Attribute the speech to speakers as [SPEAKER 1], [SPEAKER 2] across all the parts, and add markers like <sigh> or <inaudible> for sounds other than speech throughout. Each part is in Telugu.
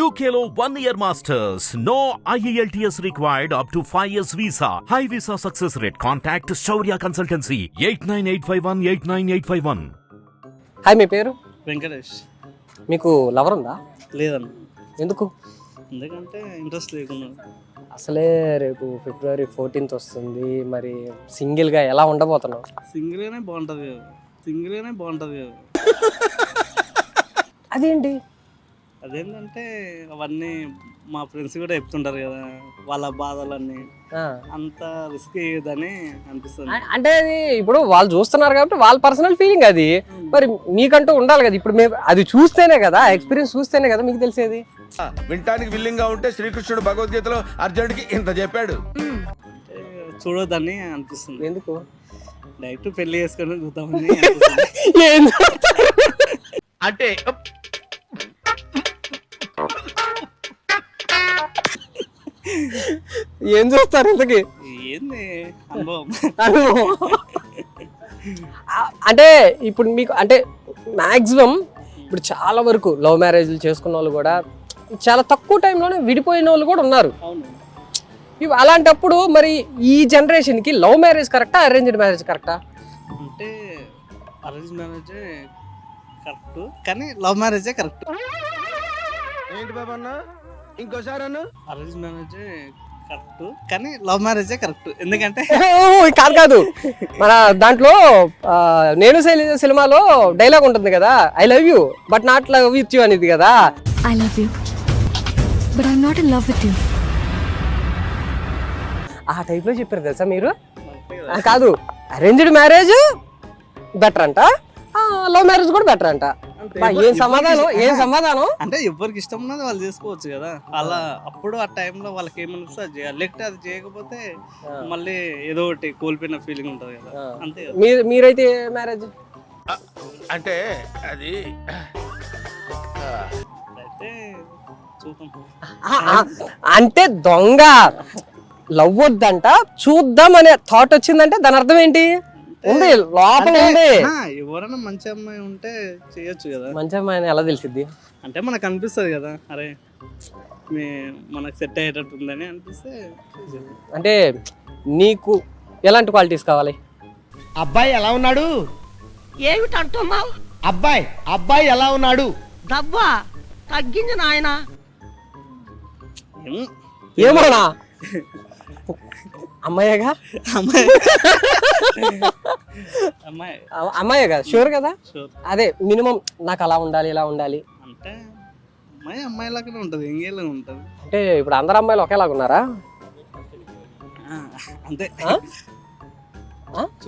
[SPEAKER 1] UKLO one year masters. No E IELTS required up to 5 years visa. High visa success rate. Contact Shaurya Consultancy. 89851 89851.
[SPEAKER 2] Hi మీ పేరు?
[SPEAKER 3] వెంకటేష్.
[SPEAKER 2] మీకు లవర్ ఉందా?
[SPEAKER 3] లేదన్న.
[SPEAKER 2] ఎందుకు?
[SPEAKER 3] ఎందుకంటే ఇంట్రెస్ట్ లేకుండా
[SPEAKER 2] అసలే రేపు ఫిబ్రవరి ఫోర్టీన్త్ వస్తుంది. మరి సింగిల్గా ఎలా ఉండబోతున్నావు?
[SPEAKER 3] సింగిల్గానే బాగుంటుంది సింగిల్గానే బాగుంటుంది
[SPEAKER 2] అదేంటి?
[SPEAKER 3] అదేంటంటే అవన్నీ మా ఫ్రెండ్స్ కూడా చెప్తుంటారు కదా వాళ్ళ బాధలన్నీ.
[SPEAKER 2] ఆ.
[SPEAKER 3] అంత రిస్క్ అయ్యేదని అనిపిస్తుంది.
[SPEAKER 2] అంటే అది ఇప్పుడు వాళ్ళు చూస్తున్నారు కాబట్టి వాళ్ళ పర్సనల్ ఫీలింగ్ అది. మరి మీకంటూ ఉండాలి కదా ఇప్పుడు మేము అది చూస్తేనే కదా ఎక్స్పీరియన్స్ చూస్తేనే కదా మీకు తెలిసేది.
[SPEAKER 4] వినటానికి విల్లింగ్గా ఉంటే శ్రీకృష్ణుడు భగవద్గీతలో అర్జునుడికి ఇంత చెప్పాడు.
[SPEAKER 3] అంటే చూడొద్దని అనిపిస్తుంది.
[SPEAKER 2] ఎందుకు?
[SPEAKER 3] డైరెక్ట్ పెళ్ళి చేసుకొని చూద్దామని <laughs>
[SPEAKER 4] అంటే
[SPEAKER 2] ఏం చూస్తారు ఇంతకి?
[SPEAKER 3] ఏంది? అనుభవం.
[SPEAKER 2] అంటే ఇప్పుడు మీకు అంటే మాక్సిమం ఇప్పుడు చాలా వరకు లవ్ మ్యారేజ్లు చేసుకున్న వాళ్ళు కూడా చాలా తక్కువ టైంలోనే విడిపోయిన వాళ్ళు కూడా ఉన్నారు. అలాంటప్పుడు మరి ఈ జనరేషన్కి లవ్ మ్యారేజ్ కరెక్టా అరేంజ్డ్ మ్యారేజ్ కరెక్టా?
[SPEAKER 3] అంటే అరేంజ్ మ్యారేజే కరెక్ట్ కానీ లవ్ మ్యారేజే కరెక్ట్.
[SPEAKER 4] ఏంటి బాబా అన్న? ఇంకోసారి అన్న?
[SPEAKER 3] అరేంజ్ మ్యారేజే కరెక్ట్ కానీ లవ్ మ్యారేజే కరెక్ట్ ఎందుకంటే <laughs>
[SPEAKER 2] కాదు కాదు. మన దాంట్లో ఆ, నేను శైలజ సినిమాలో డైలాగ్ ఉంటుంది కదా I love you but not love with you అనేది కదా.
[SPEAKER 5] I love you. But I'm not in love with you.
[SPEAKER 2] ఆ టైప్లో చెప్పారు తెలుసా మీరు? ఆ, కాదు. అరేంజ్డ్ మ్యారేజ్ బెటర్ అంట. లవ్ మ్యారేజ్ కూడా బెటర్ అంట. ఏం సమాధానం? ఏం సమాధానం?
[SPEAKER 3] అంటే ఎవరికి ఇష్టం ఉన్నది వాళ్ళు చేసుకోవచ్చు కదా. అలా అప్పుడు ఆ టైంలో వాళ్ళకి ఏమనిపిస్తే అది చేయాలి. లేకపోతే అది చేయకపోతే మళ్ళీ ఏదో ఒకటి కోల్పోయిన ఫీలింగ్ ఉంటుంది కదా. అంతే కదా.
[SPEAKER 2] మీరు మీరైతే మ్యారేజ్
[SPEAKER 4] అంటే అది
[SPEAKER 3] అయితే చూద్దాం.
[SPEAKER 2] అంటే దొంగ. లవ్ వద్దంట చూద్దాం అనే థాట్ వచ్చిందంటే దాని అర్థం ఏంటి? ఉంది లోపల ఉంది.
[SPEAKER 3] ఆ, ఎవరైనా మంచి అమ్మాయి ఉంటే చేయొచ్చు కదా.
[SPEAKER 2] మంచి అమ్మాయిని ఎలా తెలిసిద్ది?
[SPEAKER 3] అంటే మనకు అనిపిస్తుంది కదా అరే మీ మనకు సెట్ అయ్యేటట్టు ఉందని అనిపిస్తే.
[SPEAKER 2] అంటే నీకు ఎలాంటి క్వాలిటీస్ కావాలి?
[SPEAKER 6] అబ్బాయి ఎలా ఉన్నాడు?
[SPEAKER 7] ఏమిటంటున్నావు
[SPEAKER 6] అబ్బాయి అబ్బాయి ఎలా ఉన్నాడు?
[SPEAKER 7] డబ్బా తగ్గింది నాయన.
[SPEAKER 3] ఏమో
[SPEAKER 2] ఏమోనా? <laughs> అమ్మాయిగా?
[SPEAKER 3] అమ్మాయి. అమ్మాయి.
[SPEAKER 2] అమ్మాయే కదా? షూర్ కదా? అదే మినిమం నాకు అలా ఉండాలి ఇలా ఉండాలి.
[SPEAKER 3] అంటే అమ్మాయి అమ్మాయి లాగానే ఉంటుంది ఎంగేలా ఉంటుంది.
[SPEAKER 2] అంటే ఇప్పుడు అందరు అమ్మాయిలు ఒకేలాగా ఉన్నారా?
[SPEAKER 3] ఆ, అంతే?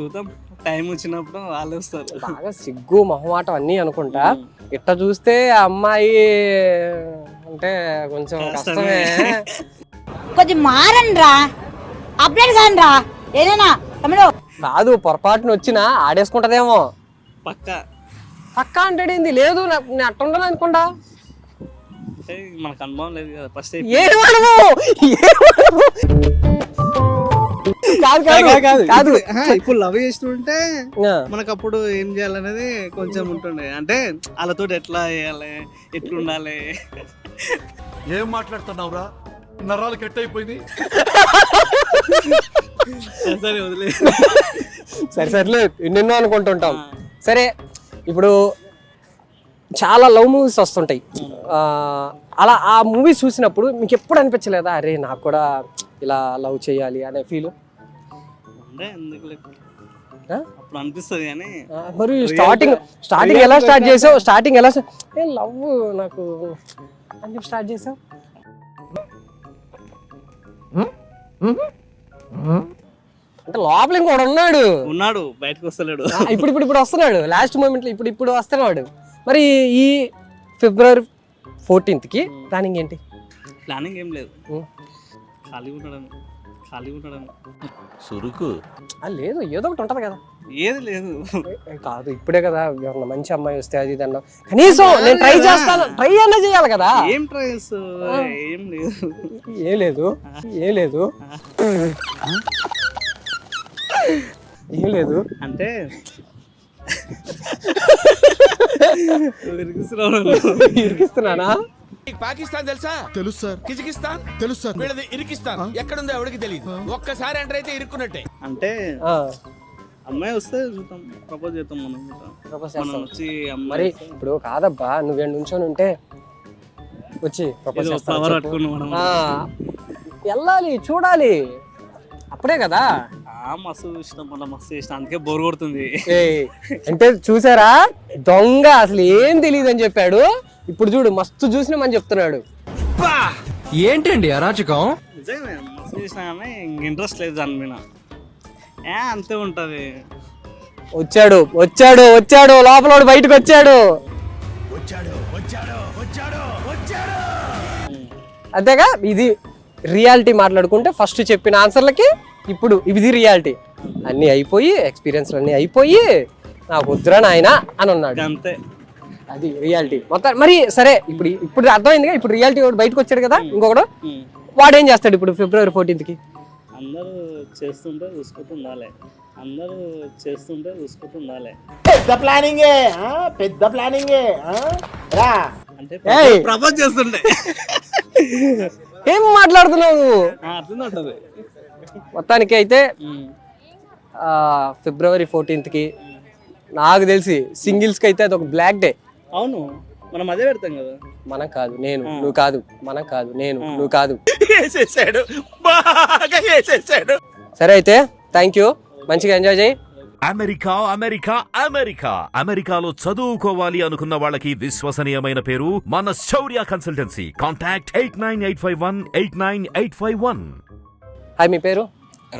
[SPEAKER 3] చూద్దాం. టైం వచ్చినప్పుడు వాళ్ళు వస్తారు.
[SPEAKER 2] బాగా సిగ్గు మొహమాటం అన్నీ అనుకుంటా. ఇట్ట చూస్తే ఆ అమ్మాయి అంటే కొంచెం కష్టమే. <laughs>
[SPEAKER 8] కొంచెం మారండి రా అప్డేట్ కాని రా ఏదైనా తమ్ముడు.
[SPEAKER 2] కాదు పొరపాటున వచ్చినా ఆడేసుకుంటదేమో.
[SPEAKER 3] పక్క.
[SPEAKER 2] పక్కా అంటాడేంది లేదు నా- నేను అట్ట ఉండాలి అనుకుంటా.
[SPEAKER 3] అంటే మనకు అనుభవం లేదు కదా ఫస్ట్
[SPEAKER 2] ఏడు అనుభవం? ఏడు అనుభవం? కాదు కాదు కాదు
[SPEAKER 3] ఇప్పుడు లవ్ చేస్తుంటే
[SPEAKER 2] ఆ,
[SPEAKER 3] మనకు అప్పుడు ఏం చేయాలనేది కొంచెం ఉంటుండే. అంటే వాళ్ళతో ఎట్లా చేయాలి ఎట్లా ఉండాలి
[SPEAKER 9] ఏం మాట్లాడుతున్నావురా? నరాలు కట్ అయిపోయింది
[SPEAKER 3] సరే వదిలే.
[SPEAKER 2] సరే సర్లే ఎన్నెన్నో అనుకుంటుంటాం. సరే ఇప్పుడు చాలా లవ్ మూవీస్ వస్తుంటాయి. ఆ, అలా ఆ మూవీస్ చూసినప్పుడు మీకు ఎప్పుడు అనిపించలేదా? అరే నాకు కూడా ఇలా లవ్ చేయాలి అనే ఫీల్?
[SPEAKER 3] అప్పుడు అనిపిస్తుంది కానీ
[SPEAKER 2] మరి స్టార్టింగ్ స్టార్టింగ్ ఎలా స్టార్ట్ చేసావు? స్టార్టింగ్ ఎలా లవ్ నాకు అని స్టార్ట్ చేసావు? అంటే లోపల ఇంకోడు ఉన్నాడు.
[SPEAKER 3] ఉన్నాడు బయటకు వస్తలేడు.
[SPEAKER 2] ఇప్పుడు ఇప్పుడు ఇప్పుడు వస్తున్నాడు. లాస్ట్ మూమెంట్లో ఇప్పుడు ఇప్పుడు వస్తున్నాడు. మరి ఈ ఫిబ్రవరి ఫోర్టీన్త్కి ప్లానింగ్ ఏంటి?
[SPEAKER 3] ప్లానింగ్ ఏం లేదు.
[SPEAKER 2] ఉం.
[SPEAKER 3] ఖాళీ ఉండడం ఖాళీ ఉండడం
[SPEAKER 4] సురుకు.
[SPEAKER 2] ఆ, లేదు ఏదో ఒకటి ఉంటుంది కదా.
[SPEAKER 3] ఏది లేదు.
[SPEAKER 2] ఏ, కాదు ఇప్పుడే కదా ఎవరన్నా మంచి అమ్మాయి వస్తే అది ఇది కనీసం నేను ట్రై చేస్తాను ట్రై అన్నా చేయాలి కదా.
[SPEAKER 3] ఏం ట్రై చేస్తావు? ఏం లేదు.
[SPEAKER 2] ఏ లేదు ఏ లేదు. ఏం లేదు.
[SPEAKER 3] అంటే <laughs>
[SPEAKER 2] ఇరికిస్తున్నానా?
[SPEAKER 4] నీకు పాకిస్తాన్ తెలుసా?
[SPEAKER 9] తెలుసు సార్.
[SPEAKER 4] కిజికిస్తాన్?
[SPEAKER 9] తెలుసు సార్.
[SPEAKER 4] వీళ్ళది ఇరికిస్తాన్. ఎక్కడుందో ఎవరికి తెలియదు ఒక్కసారి ఎంటర్ అయితే ఇరుక్కున్నట్టే.
[SPEAKER 3] అంటే అమ్మాయి వస్తే చూద్దాం. ప్రపోజ్ చేద్దాం మనం
[SPEAKER 2] propose
[SPEAKER 3] మనం. వచ్చి
[SPEAKER 2] మరి
[SPEAKER 3] అమ్మాయి
[SPEAKER 2] ఇప్పుడు కాదబ్బా నువ్వు ఏడు నుంచొని ఉంటే వచ్చి ప్రపోజ్
[SPEAKER 3] ఏదో
[SPEAKER 2] చేస్తాను
[SPEAKER 3] flower
[SPEAKER 2] చెప్పు.
[SPEAKER 3] పట్టుకుని మనం.
[SPEAKER 2] ఆ, వెళ్ళాలి చూడాలి. అప్పుడే కదా.
[SPEAKER 3] మస్తు ఇష్టం మళ్ళీ మస్తు ఇష్టం. అందుకే బోర్ కొడుతుంది.
[SPEAKER 2] ఏయ్, అంటే చూసారా? దొంగ అసలు ఏం తెలియదు అని చెప్పాడు. ఇప్పుడు చూడు మస్తు చూసినామని చెప్తున్నాడు.
[SPEAKER 6] ఏంటండి అరాచకం?
[SPEAKER 3] నిజంగా మస్తు చేసినా కానీ ఇంట్రెస్ట్ లేదు దాని మీద. ఏ అంతే ఉంటది.
[SPEAKER 2] వచ్చాడు వచ్చాడు వచ్చాడు లోపల బయటకు వచ్చాడు. అంతేగా ఇది రియాలిటీ మాట్లాడుకుంటే ఫస్ట్ చెప్పిన ఆన్సర్లకి ఇప్పుడు ఇది రియాలిటీ అన్నీ అయిపోయి ఎక్స్పీరియన్స్ అన్నీ అయిపోయి నాకు వద్దురా నాయన అని అన్నాడు
[SPEAKER 3] అంతే.
[SPEAKER 2] అది రియాలిటీ మొత్తం మరి సరే ఇప్పుడు ఇప్పుడు అర్థమైందిగా? ఇప్పుడు రియాలిటీ బయటకు వచ్చాడు కదా ఇంకొకడు. వాడు ఏం చేస్తాడు ఇప్పుడు ఫిబ్రవరి ఫోర్టీన్త్కి?
[SPEAKER 3] అందరూ చేస్తుంటే చూసుకుంటూ ఉండాలి. అందరూ చేస్తుంటే చూసుకుంటూ ఉండాలి.
[SPEAKER 6] పెద్ద ప్లానింగే ఆ? పెద్ద ప్లానింగే ఆ? రా.
[SPEAKER 3] అంటే! ప్రపోజ్ చేస్తుంటే
[SPEAKER 2] ఏం మాట్లాడుతున్నావు? నువ్వు? మొత్తానికి అయితే ఫిబ్రవరి ఫోర్టీన్త్కి నాకు తెలిసి సింగిల్స్కి అయితే అది ఒక బ్లాక్ డే.
[SPEAKER 3] అవును. మనం అదే పెడతాం కదా.
[SPEAKER 2] మనం కాదు నేను. నువ్వు కాదు మనం కాదు నేను. నువ్వు కాదు.
[SPEAKER 4] వేసేసాడు. బాగా వేసేసాడు.
[SPEAKER 2] సరే అయితే థ్యాంక్ యూ మంచిగా ఎంజాయ్ చేయి.
[SPEAKER 1] America America America. అమెరికాలో చదువుకోవాలి అనుకున్న వాళ్ళకి విశ్వసనీయమైన పేరు మన Shaurya consultancy. Contact eight nine eight five one eight nine eight five one.
[SPEAKER 2] Hi మీ పేరు?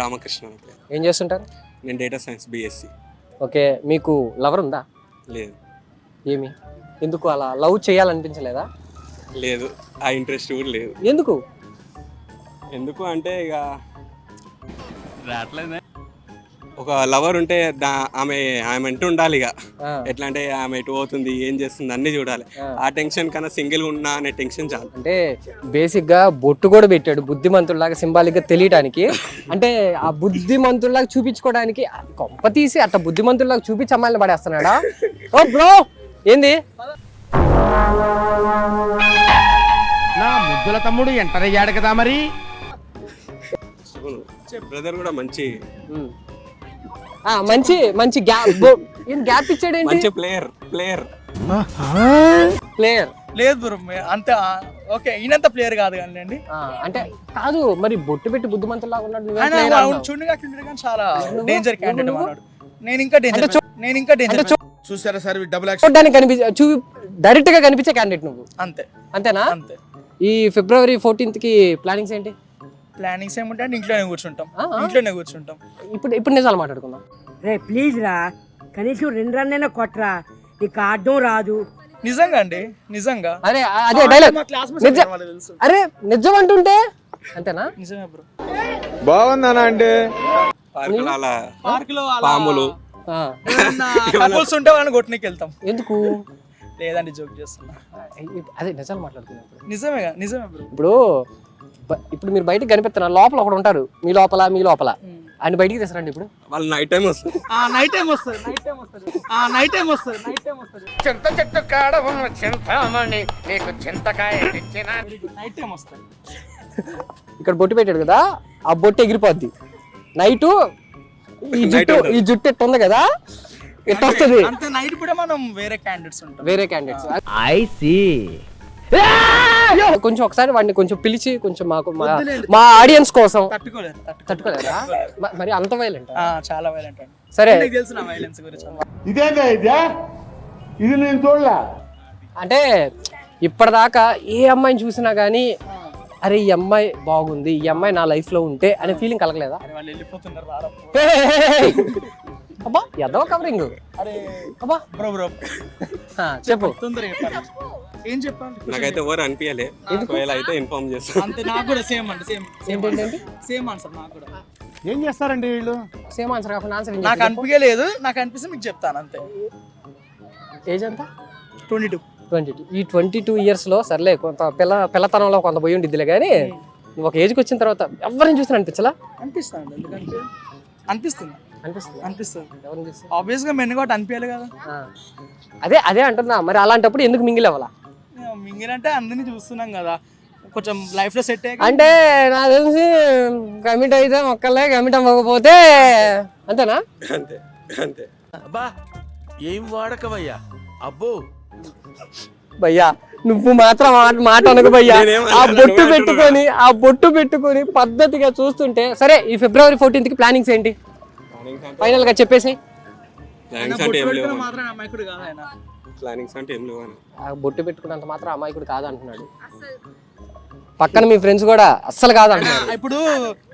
[SPEAKER 10] రామకృష్ణ
[SPEAKER 2] ఏం చేస్తుంటారు?
[SPEAKER 10] నేను డేటా సైన్స్ బీఎస్సీ
[SPEAKER 2] ఓకే మీకు లవర్ ఉందా?
[SPEAKER 10] లేదు.
[SPEAKER 2] ఏమి? ఎందుకు అలా లవ్ చేయాలనిపించలేదా?
[SPEAKER 10] లేదు. ఆ ఇంట్రెస్ట్ కూడా లేదు.
[SPEAKER 2] ఎందుకు?
[SPEAKER 10] ఎందుకు అంటే ఇక ఒక లవర్ ఉంటే దా ఆమె ఆమె అంటూ ఉండాలి ఇక. ఎట్లా అంటే ఆమె ఎటు పోతుంది ఏం చేస్తుంది అన్నీ చూడాలి.
[SPEAKER 2] ఆ.
[SPEAKER 10] టెన్షన్ కన్నా సింగిల్ ఉన్నా అనే టెన్షన్ చాలు.
[SPEAKER 2] అంటే బేసిక్గా బొట్టు కూడా పెట్టాడు బుద్ధిమంతుల్లాగా సింబాలిక్గా తెలియడానికి అంటే ఆ బుద్ధిమంతుల్లాగా చూపించుకోవడానికి కొంప తీసి అట్లా బుద్ధిమంతుల్లాగా చూపించి అమ్మాయిని పడేస్తున్నాడా? ఓ బ్రో! ఏంది?
[SPEAKER 6] నా ముద్దుల తమ్ముడు ఎంటర్ అయ్యాడు కదా మరి?
[SPEAKER 10] బ్రదర్ కూడా మంచి
[SPEAKER 2] ఉమ్. ఆ, మంచి మంచి గ్యాప్ గ్యాప్ ఇచ్చాడు ఏంటి
[SPEAKER 10] మంచి ప్లేయర్ ప్లేయర్.
[SPEAKER 2] ప్లేయర్.
[SPEAKER 3] లేదు బ్రో అంతే ఓకే ఈయనంత ప్లేయర్ కాదు కానీ అండి
[SPEAKER 2] అంటే కాదు మరి బొట్టు పెట్టి బుద్ధిమంతుల్లాగా ఉన్నాడు?
[SPEAKER 3] చూడగా కానీ చాలా డేంజర్ క్యాండిడేట్? అన్నాడు నేను ఇంకా
[SPEAKER 2] అంటే
[SPEAKER 3] డేంజర్
[SPEAKER 2] చూ-
[SPEAKER 3] నేను ఇంకా
[SPEAKER 2] అంటే
[SPEAKER 3] డేంజర్
[SPEAKER 4] చూసారా సార్ డబుల్ యాక్షన్
[SPEAKER 2] చూడడానికి కనిపించే చూ డైరెక్ట్గా కనిపించే క్యాండిడేట్ నువ్వు.
[SPEAKER 3] అంతే.
[SPEAKER 2] అంతేనా?
[SPEAKER 3] అంతే.
[SPEAKER 2] ఈ ఫిబ్రవరి ఫోర్టీన్త్కి ప్లానింగ్స్ ఏంటి?
[SPEAKER 3] ప్లానింగ్స్ ఏముంటే ఇంట్లోనే కూర్చుంటాం. ఇంట్లోనే కూర్చుంటాం.
[SPEAKER 2] ఇప్పుడు ఇప్పుడు నిజాలు మాట్లాడుకుందాం.
[SPEAKER 7] రే ప్లీజ్ రా. కనీసం రెండు రన్నైనా కొట్రా. నీకు ఆడడం రాదు.
[SPEAKER 3] నిజంగా అండి నిజంగా.
[SPEAKER 2] అరే అదే డైలాగ్ అరే నిజం అంటుంటే? అంతేనా?
[SPEAKER 3] నిజమే బ్రో.
[SPEAKER 4] బాగుందనా అంటే?
[SPEAKER 10] పార్క్లో పాములు.
[SPEAKER 2] ఆ, <laughs>
[SPEAKER 3] కపుల్స్ ఉంటే వాళ్ళని కొట్టనికి వెళ్తాం.
[SPEAKER 2] ఎందుకు?
[SPEAKER 3] లేదండి జోక్ చేస్తున్నా.
[SPEAKER 2] అదే నిజాలు మాట్లాడుకుందాం ఇప్పుడు.
[SPEAKER 3] నిజమే నిజమే బ్రో.
[SPEAKER 2] ఇప్పుడు ఇప్పుడు మీరు బయటికి కనిపిస్తున్నారు లోపల ఒకడు ఉంటారు. మీ లోపల మీ లోపల. ఆయన బయటికి తీసుకురండి ఇప్పుడు.
[SPEAKER 10] వాళ్ళు నైట్ టైం వస్తారు.
[SPEAKER 3] ఆ నైట్ టైం వస్తుంది నైట్ టైం వస్తుంది ఆ నైట్ టైం వస్తుంది నైట్ టైం వస్తుంది
[SPEAKER 6] చింత చెట్టు కాడ ఉన్న చింతామణి నీకు చింతకాయ తెచ్చిన.
[SPEAKER 3] నైట్ టైం వస్తుంది
[SPEAKER 2] ఇక్కడ బొట్టు పెట్టాడు కదా ఆ బొట్టు ఎగిరిపోద్ది. నైటు ఈ జుట్టు ఈ జుట్టు ఎట్టు ఉంది కదా ఎట్టు వస్తుంది?
[SPEAKER 3] అంతే నైట్ కూడా మనం వేరే క్యాండిడేట్స్ ఉంటాం.
[SPEAKER 2] వేరే క్యాండిడేట్స్
[SPEAKER 6] ఐ సి
[SPEAKER 2] కొంచెం ఒకసారి వాడిని కొంచెం పిలిచి కొంచెం మాకు మా- మా ఆడియన్స్ కోసం
[SPEAKER 3] తట్టుకోలేరు
[SPEAKER 2] మ- మరి అంత వైలెంట్
[SPEAKER 3] ఆ, చాలా వైలెంట్ అండి.
[SPEAKER 2] సరే.
[SPEAKER 3] నీకు తెలుసు నా వైలెన్స్ గురించి?
[SPEAKER 6] ఇదేందా ఇదే? ఇది నేను చూడలే.
[SPEAKER 2] అంటే ఇప్పటిదాకా ఏ అమ్మాయిని చూసినా కానీ అరే ఈ అమ్మాయి బాగుంది ఈ అమ్మాయి నా లైఫ్లో ఉంటే అనే ఫీలింగ్ కలగలేదా?
[SPEAKER 3] అరే వాళ్ళు వెళ్ళిపోతున్నారు రారప్ప
[SPEAKER 2] హే! అబ్బా ఎదవ కవరింగ్
[SPEAKER 3] అరే
[SPEAKER 2] అబ్బా.
[SPEAKER 3] బ్రో బ్రో
[SPEAKER 2] ఆ, చెప్పు.
[SPEAKER 3] తొందరగా చెప్పాలి ఏం చెప్పాలి?
[SPEAKER 10] నాకైతే ఎవరు అనిపించలే ఒకవేళ అయితే ఇన్ఫార్మ్ చేస్తాను
[SPEAKER 3] అంతే నాకు కూడా సేమ్ అండి సేమ్ సేమ్
[SPEAKER 2] ఏంటంటే
[SPEAKER 3] సేమ్ ఆన్సర్ నాకు కూడా.
[SPEAKER 6] ఏం చేస్తారండి వీళ్ళు?
[SPEAKER 2] సేమ్ ఆన్సర్ కాకుండా ఆన్సర్
[SPEAKER 3] నాకు అనిపించలేదు నాకు అనిపిస్తే మీకు చెప్తాను అంతే.
[SPEAKER 2] ఏజ్ ఎంత?
[SPEAKER 3] ట్వంటీ టూ
[SPEAKER 2] ట్వంటీ టూ ఈ ట్వంటీ టూ ఇయర్స్లో సర్లే కొంత పిల్ల పిల్లతనంలో కొంత పోయి ఉండిద్దిలే కానీ నువ్వు ఒక ఏజ్కి వచ్చిన తర్వాత ఎవరిని చూసినా అనిపించలా?
[SPEAKER 3] అనిపిస్తాను ఎందుకంటే అనిపిస్తుంది.
[SPEAKER 2] అనిపిస్తుంది.
[SPEAKER 3] అనిపిస్తుంది.
[SPEAKER 2] ఎవరిని చూసి
[SPEAKER 3] ఆబ్వియస్గా మెన్ కూడా అనిపించాలి కదా.
[SPEAKER 2] అదే అదే అంటున్నా మరి అలాంటప్పుడు ఎందుకు మింగిల్ అవ్వాలా?
[SPEAKER 11] మింగినంటే అందరినీ చూస్తున్నాం కదా. కొంచెం లైఫ్లో సెట్
[SPEAKER 2] అంటే నాకు తెలిసి కమిట్ అయితే మొక్కలే కమిట్ అవ్వకపోతే అంతేనా?
[SPEAKER 10] అంతే అంతే.
[SPEAKER 4] అబ్బా ఏం వాడకవయ్యా అబ్బో.
[SPEAKER 2] భయ్యా నువ్వు మాత్రం మాట అనకు భయ్యా.
[SPEAKER 10] నేనేం
[SPEAKER 2] ఆ బొట్టు పెట్టుకొని ఆ బొట్టు పెట్టుకొని పద్ధతిగా చూస్తుంటే సరే ఈ ఫిబ్రవరి ఫోర్టీన్త్కి ప్లానింగ్స్ ఏంటి ఫైనల్గా చెప్పేసి
[SPEAKER 10] ప్లానింగ్స్ అంటే ఏం లేవు
[SPEAKER 11] మాత్రం అమాయకుడు కాదు ఆయన
[SPEAKER 10] ప్లానింగ్స్ అంటే ఏం లేవు అని
[SPEAKER 2] ఆ బొట్టు పెట్టుకున్నంత మాత్రం అమాయకుడు కాదు అంటున్నాడు పక్కన మీ ఫ్రెండ్స్ కూడా అస్సలు కాదు అంటున్నారు <laughs>
[SPEAKER 11] ఇప్పుడు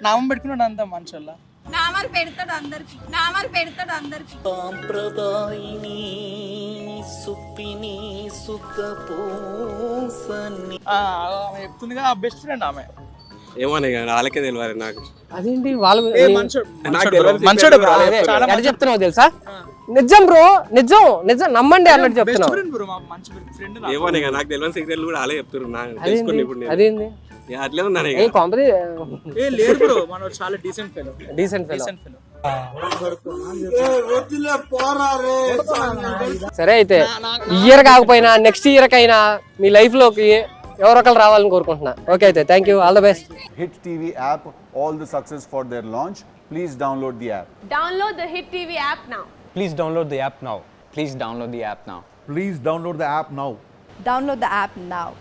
[SPEAKER 11] నామం పెట్టుకున్నాడు అంత మనుషుల్లా.
[SPEAKER 5] నామర్ పెడతాడు అందరికి. నామర్ పెడతాడు అందరికి.
[SPEAKER 11] ఆ, ఆమె చెప్తుందిగా బెస్ట్ ఫ్రెండ్ ఆమె.
[SPEAKER 10] ఏమని వాళ్ళకే తెలియాలి నాకు.
[SPEAKER 2] అదేంటి? వాళ్ళు
[SPEAKER 11] ఏ మనుషుడు.
[SPEAKER 10] నాకు
[SPEAKER 11] మనుషుడు
[SPEAKER 10] తెలియదు,
[SPEAKER 11] మంచోడు
[SPEAKER 2] చెప్తున్నావు తెలుసా? నిజం బ్రో నిజం నిజం నమ్మండి అన్నట్టు
[SPEAKER 11] బెస్ట్
[SPEAKER 2] చెప్తున్నావు.
[SPEAKER 11] ఫ్రెండ్ బ్రో మా మంచి ఫ్రెండ్
[SPEAKER 10] ఏమని ఇక నాకు తెలియని కూడా అలాగే చెప్తున్నారు నా
[SPEAKER 2] అదేంటి
[SPEAKER 10] తెలుసుకుని ఇప్పుడు నేను.
[SPEAKER 2] అదేంది?
[SPEAKER 10] ఇక అట్లే ఉన్నాను
[SPEAKER 2] ఏ
[SPEAKER 10] ఇక.
[SPEAKER 2] కాంపది
[SPEAKER 11] ఏ లేదు బ్రో మనోడు చాలా decent fellow
[SPEAKER 2] decent fellow
[SPEAKER 11] decent fellow
[SPEAKER 2] సరే అయితే ఇయర్ కాకపోయినా నెక్స్ట్ ఇయర్ కైనా మీ లైఫ్లోకి ఎవరొకరు రావాలని కోరుకుంటున్నా. ఓకే అయితే thank you all the best
[SPEAKER 12] Hit TV app, all the success for their launch. Please download the app.
[SPEAKER 5] Download the Hit TV app now
[SPEAKER 13] Please download the app now. Please download the app now.
[SPEAKER 14] Please download the app now.
[SPEAKER 5] Download the app now.